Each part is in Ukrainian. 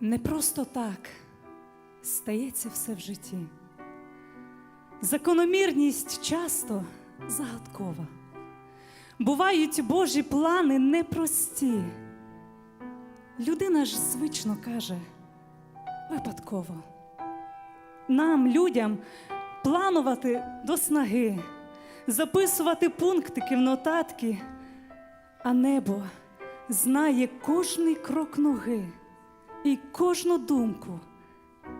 Не просто так стається все в житті. Закономірність часто загадкова. Бувають Божі плани непрості. Людина ж звично каже випадково. Нам, людям, планувати до снаги, записувати пунктики в нотатки, а небо знає кожний крок ноги і кожну думку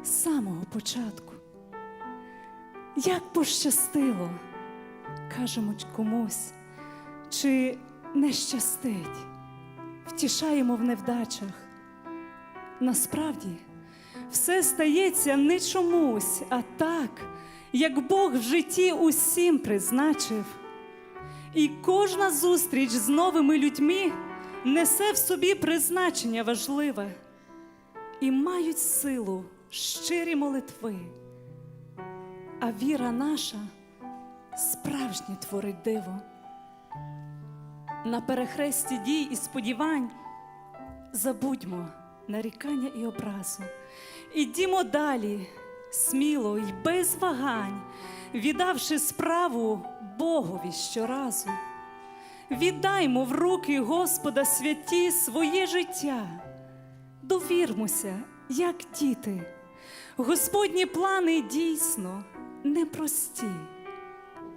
з самого початку. Як пощастило, кажемо комусь, чи не щастить, втішаємо в невдачах. Насправді, все стається не чомусь, а так, як Бог в житті усім призначив. І кожна зустріч з новими людьми несе в собі призначення важливе і мають силу щирі молитви. А віра наша справжнє творить диво. На перехресті дій і сподівань забудьмо нарікання і образу. Ідімо далі, сміло й без вагань, віддавши справу Богові щоразу. Віддаймо в руки Господа святі своє життя, довірмося, як діти. Господні плани дійсно непрості.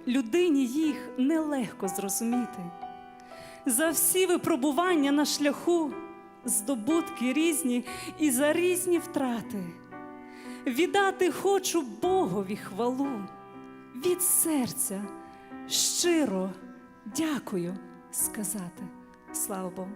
Людині їх нелегко зрозуміти. За всі випробування на шляху, здобутки різні і за різні втрати. Віддати хочу Богові хвалу від серця щиро дякую сказати. Слава Богу.